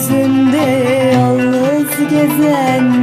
Yeryüzünde yalnız gezen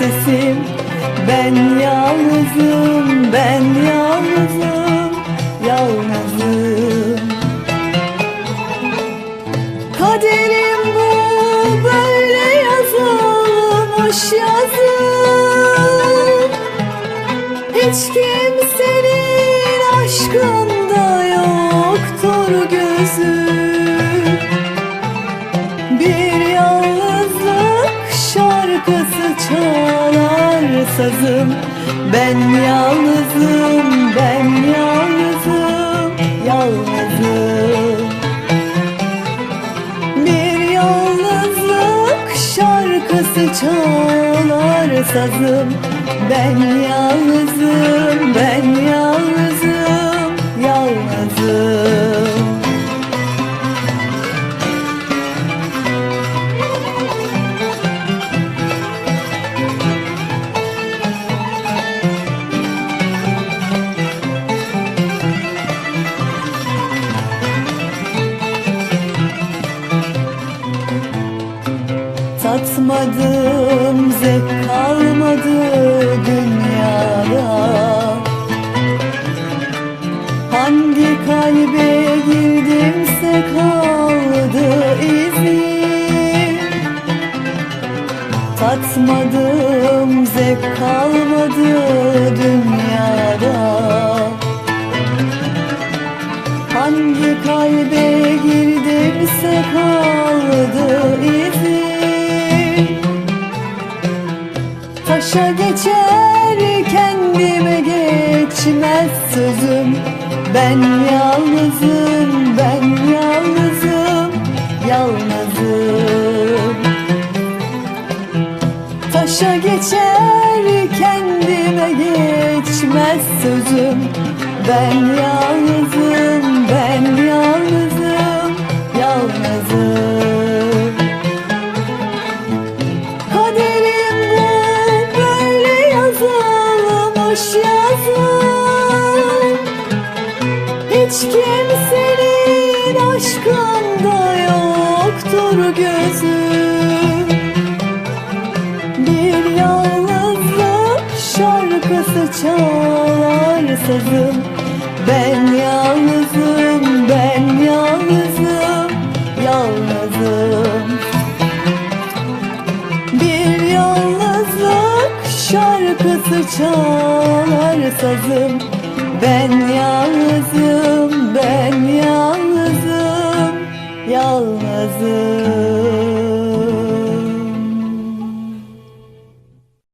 sesim. Ben yalnızım, ben yalnızım, yalnızım. Kaderim bu böyle yazılmış yazım Hiç kimsenin sazım Ben yalnızım, ben yalnızım, yalnızım. Bir yalnızlık şarkısı çalar sazım. Ben yalnızım, ben yalnızım, Tatmadım zevk kalmadı dünyada. Hangi kalbe girdimse kaldı izim. Tatmadım Taşa geçer kendime geçmez sözüm. Ben yalnızım, ben yalnızım, yalnızım. Taşa geçer kendime geçmez sözüm. Ben yalnızım, Hiç kimsenin aşkında yoktur gözüm Bir yalnızlık şarkısı çalar sazım Ben yalnızım, ben yalnızım, yalnızım. Bir yalnızlık şarkısı çalar sazım Ben yalnızım, ben yalnızım,